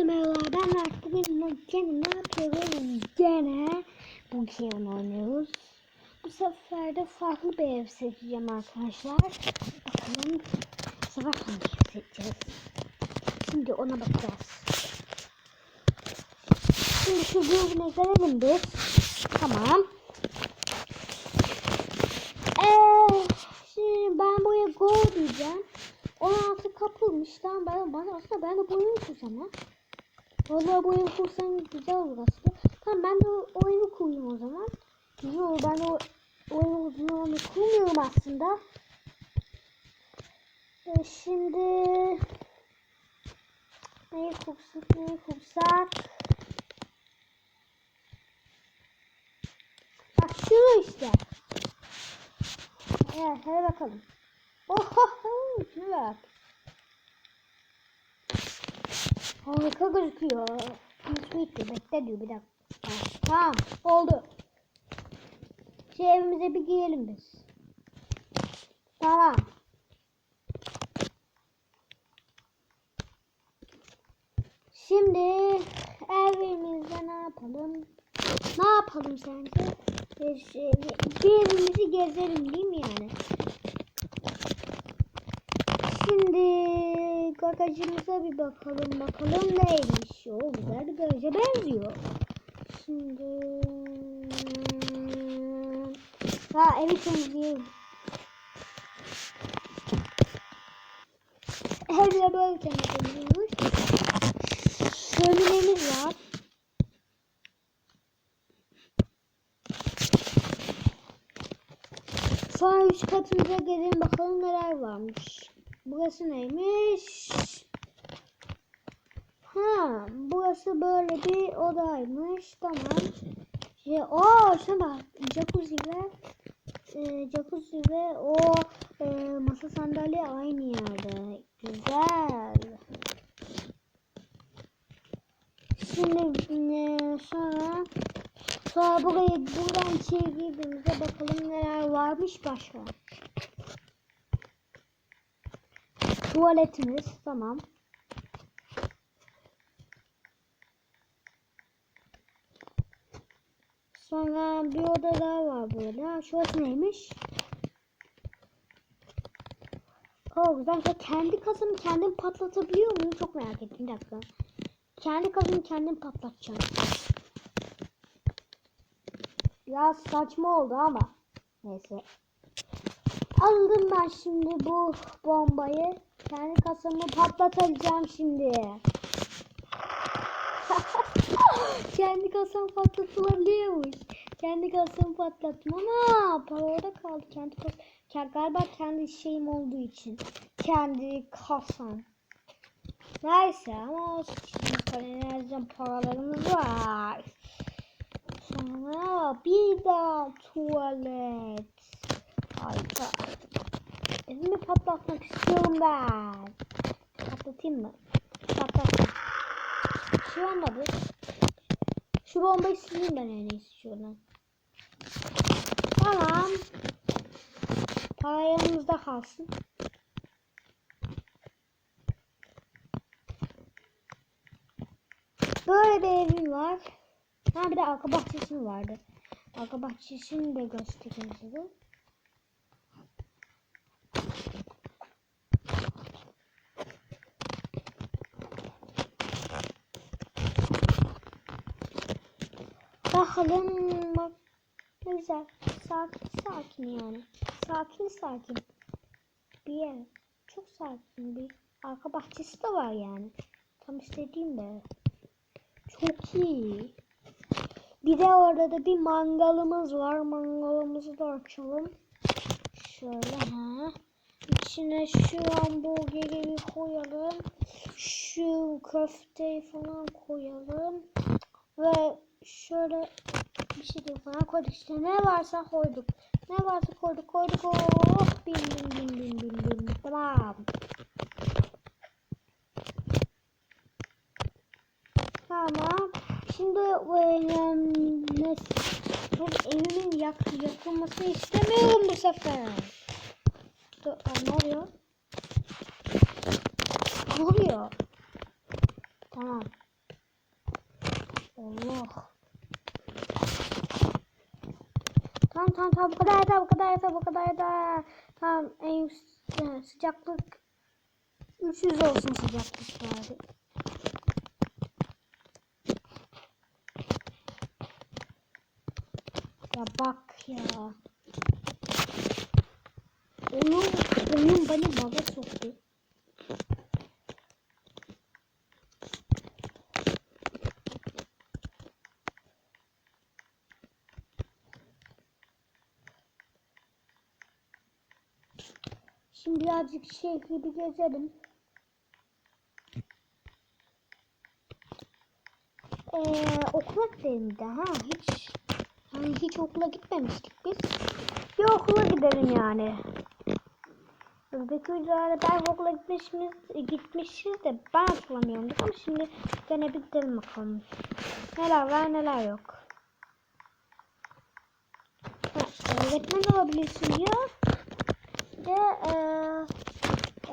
Herkese merhabalar. Ben Mert. Bugün gene ne yapıyoruz? Gene bu game oynuyoruz. Bu sefer de farklı bir ev seçeceğim arkadaşlar. Bakalım bu sefer hangi ev seçeceğiz? Şimdi ona bakacağız. Şimdi şu grubuna gelelim biz. Tamam. Eee şimdi ben buraya go diyeceğim. 16 kapılmış. Tamam ben, ben aslında ben de bu oyunu kursam ha. Vallahi bu oyunu kursam güzel aslında. Tamam ben de o oyunu kurayım o zaman. Yo ben o uzun zamandır kurmuyorum aslında. E, şimdi neyi kursak neyi kursak. Bak şunu işte. Evet hadi bakalım. Oho, şuna bak. Harika gözüküyor. Hiç bitti. Bekle diyor bir dakika. Tamam oldu. Şu evimize bir girelim biz. Tamam. Şimdi evimizde ne yapalım? Ne yapalım sence? Bir, şey, bir evimizi gezelim değil mi yani? Şimdi garajımıza bir bakalım bakalım neymiş. O güzel bir garaja benziyor. Şimdi ha evi temizleyelim. Evde böyle temizliyoruz. Şöminemiz var. Sonra üst katımıza gelin bakalım neler varmış. Burası neymiş? Ha, burası böyle bir odaymış. Tamam. Şey, o şuna bak. Jacuzzi ve e, jacuzzi ve o e, masa sandalye aynı yerde. Güzel. Şimdi e, sonra sonra burayı buradan içeri girdiğimizde bakalım neler varmış başka. Tuvaletimiz tamam. Sonra bir oda daha var burada. Şurası neymiş? Oo güzel. Şey, kendi kasımı kendim patlatabiliyor muyum? Çok merak ettim. Bir dakika. Kendi kasımı kendim patlatacağım. Biraz saçma oldu ama. Neyse. Aldım ben şimdi bu bombayı. Kendi kasamı patlatacağım şimdi. Kendi kasam patlatılabiliyormuş. Kendi kasamı patlattım ama para orada kaldı. Kendi kas galiba kendi şeyim olduğu için. Kendi kasam. Neyse ama olsun. Şimdi paralarımız var. Sonra bir daha tuvalet. Harika. Evimi patlatmak istiyorum ben. Patlatayım mı? Patlatayım. Şu olmadı. Şu bombayı sileyim ben en iyisi şuradan. Tamam. Para yanımızda kalsın. Böyle bir evim var. Ha bir de arka bahçesi vardı. Arka bahçesini de göstereyim size. Bakalım bak ne güzel. Sakin sakin yani. Sakin sakin. Bir yer. Çok sakin bir arka bahçesi de var yani. Tam istediğim de. Çok iyi. Bir de orada da bir mangalımız var. Mangalımızı da açalım. Şöyle ha. İçine şu hamburgeri bir koyalım. Şu köfteyi falan koyalım. Ve şöyle bir şey de falan koyduk. İşte ne varsa koyduk. Ne varsa koyduk koyduk. Oh bin bin bin bin bin bin. Tamam. Tamam. Şimdi e, çok evimin yak, yakılmasını istemiyorum bu sefer. Dur, ne oluyor? Ne oluyor? Tamam. Tamam bu kadar yeter bu kadar yeter bu kadar yeter. Tamam en yüksek sıcaklık 300 olsun sıcaklık bari. Ya bak ya. Onun, onun beni baga soktu. Şimdi birazcık şehri bir gezelim. Ee, okula gidelim de ha hiç yani hiç okula gitmemiştik biz. Bir okula gidelim yani. Öbeki videolarda ben okula gitmişiz, gitmişiz de ben hatırlamıyorum ama şimdi gene bir gidelim bakalım. Neler var neler yok. Ha, öğretmen olabilirsin diyor. De eee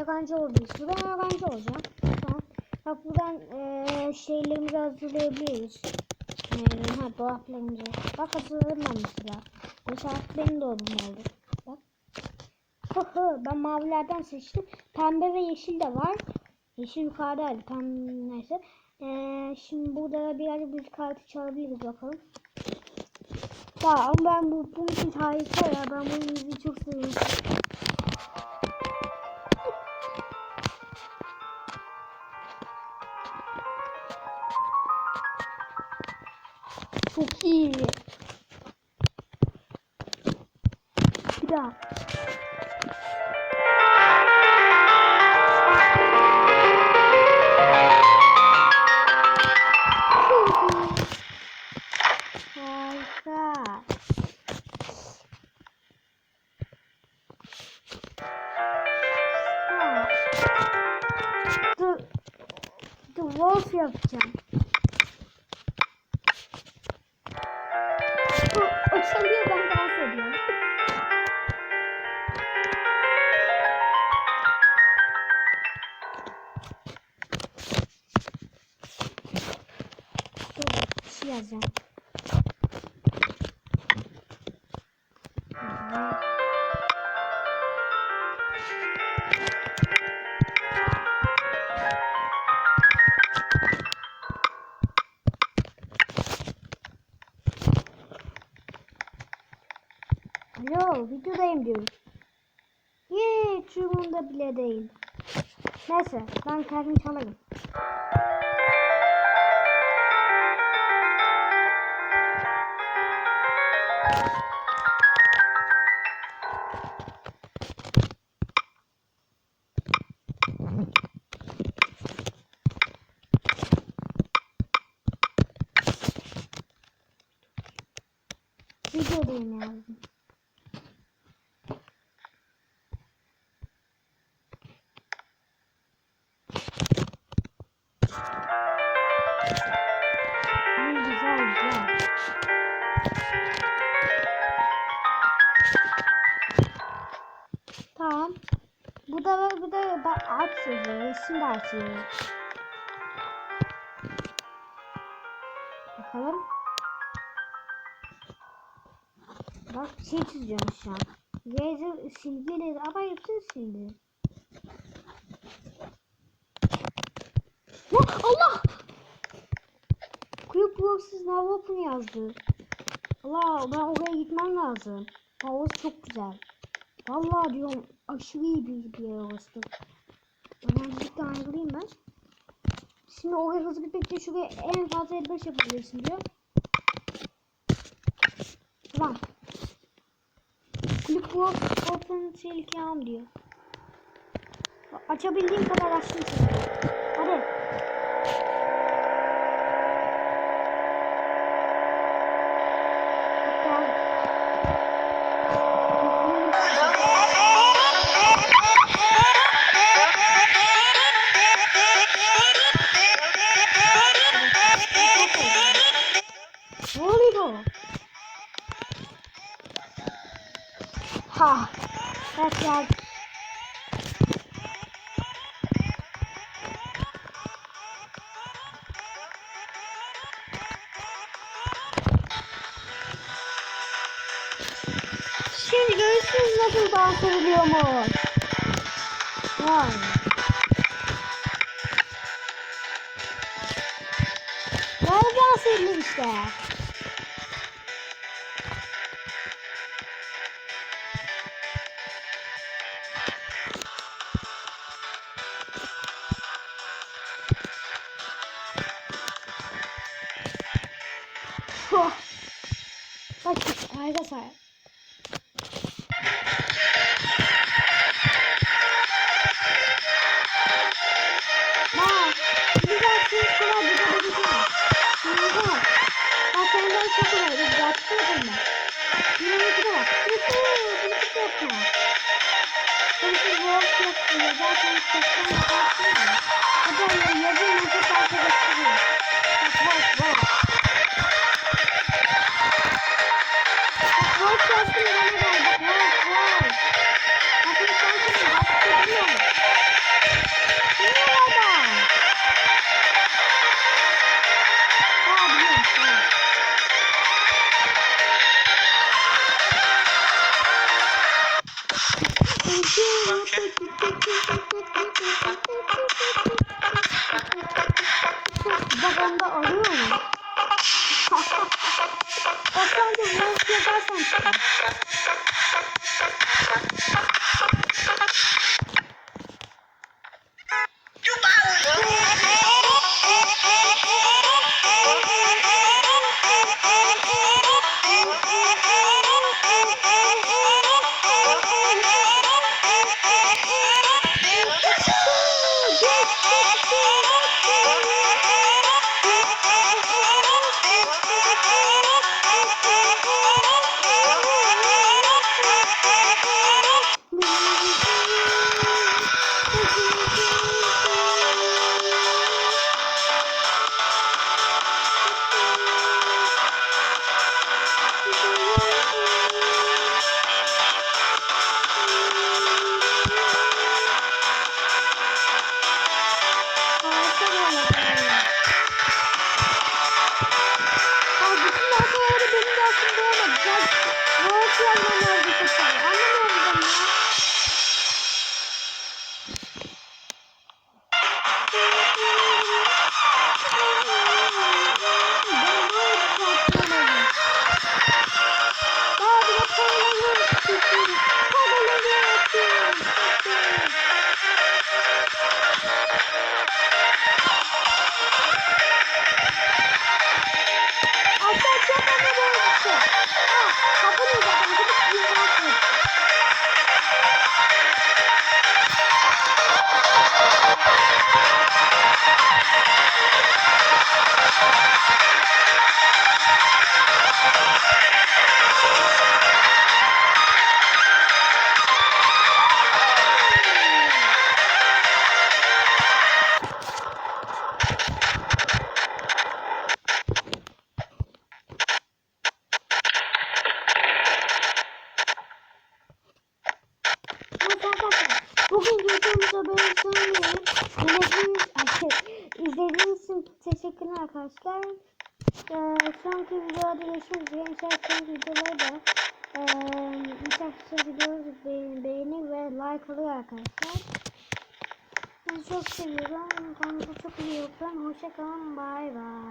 öğrenci olabilirsin. Ben öğrenci olacağım. Tamam. Bak buradan eee şeylerimizi hazırlayabiliriz. Ee, ha dolaplarımızı. Bak hazırladım ben mesela. Mesela benim dolabım oldu. Bak. Ben mavilerden seçtim. Pembe ve yeşil de var. Yeşil yukarıdaydı. Tam neyse. Ee, şimdi burada birazcık müzik aleti çalabiliriz bakalım. Tamam ben bu, bu müzik harika ya. Ben bu müziği çok seviyorum. Yazacağım. Alo videodayım diyorum. Hiç umurumda bile değil. Neyse ben kendim çalarım. Hmm, güzel güzel. Tamam. Bu da bu da ben. Resim de art yazıyor. Bakalım. Bak şey çiziyorum şu an. Razer silgiyle ama hepsini sildi. Lan Allah! Quick Works'ız Now Open yazdı. Allah ben oraya gitmem lazım. Havuz çok güzel. Vallahi diyorum aşırı iyi bir, bir yer orası. Ben birlikte ayrılayım ben. Şimdi oraya hızlı gitmek için şuraya en fazla 55 yapabilirsin diyor. Tamam. Works Open Silkam diyor. Açabildiğim kadar açtım. Hadi. Şimdi görürsünüz nasıl dans ediliyormuş. Vay. Böyle dans edilir işte. Oh. Bak, harika sayar. Thank you. Babam da arıyor mu? Bakalım ben yaparsan. arkadaşlar. Ee, şu anki videoda görüşmek üzere. İçerisindeki videoları da ee, e, içerisindeki videoları beğeni, beğeni ve like alıyor arkadaşlar. Ben çok seviyorum. Kanalıma çok iyi bakın. Hoşçakalın. Bay bay.